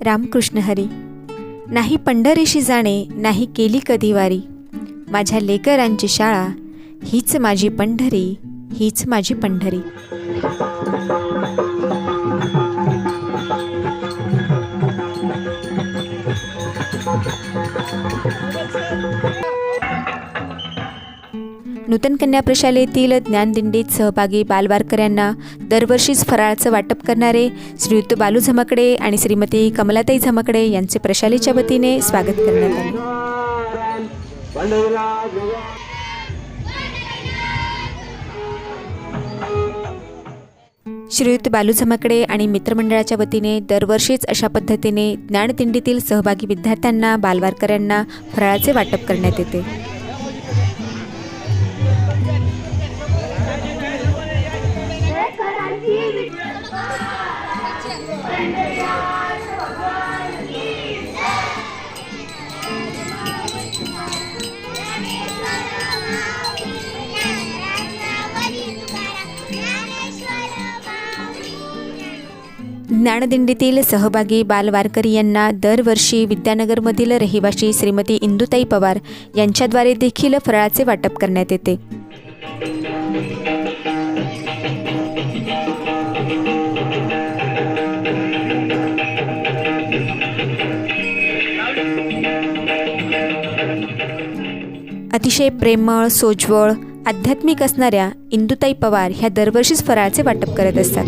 रामकृष्ण हरी नाही पंढरीशी जाणे नाही केली कधी वारी. माझ्या लेकरांची शाळा हीच माझी पंढरी हीच माझी पंढरी. नूतन कन्या प्रशालेतील ज्ञानदिंडीत सहभागी बालवारकऱ्यांना दरवर्षीच फराळाचं वाटप करणारे श्रीयुत बालू झमकडे आणि श्रीमती कमलाताई झमकडे यांचे प्रशालेच्या वतीने स्वागत करण्यात आले. श्रीयुत बालू झमकडे आणि मित्रमंडळाच्या वतीने दरवर्षीच अशा पद्धतीने ज्ञानदिंडीतील सहभागी विद्यार्थ्यांना बालवारकऱ्यांना फराळाचे वाटप करण्यात येते. ज्ञानदिंडीतील सहभागी बालवारकरी यांना दरवर्षी विद्यानगरमधील रहिवाशी श्रीमती इंदुताई पवार यांच्याद्वारे देखील फराळाचे वाटप करण्यात येते. अतिशय प्रेमळ सोज्वळ आध्यात्मिक असणाऱ्या इंदुताई पवार ह्या दरवर्षीच फराळचे वाटप करत असतात.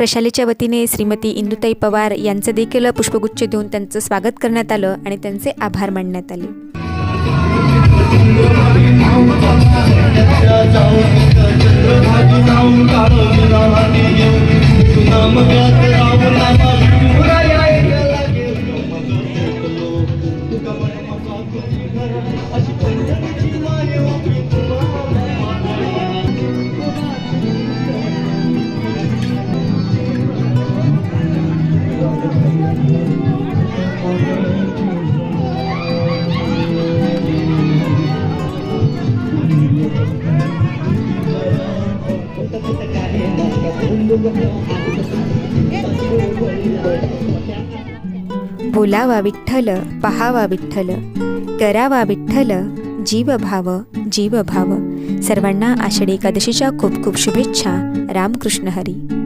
प्रशालेच्या वतीने श्रीमती इंदुताई पवार यांचं देखील पुष्पगुच्छ देऊन त्यांचं स्वागत करण्यात आलं आणि त्यांचे आभार मानण्यात आले बोलावा विठ्ठल पहावा विठ्ठल करावा विठ्ठल जीव भाव जीव भाव सर्वांना आषाढी एकादशीच्या खूप खूप शुभेच्छा. रामकृष्ण हरी.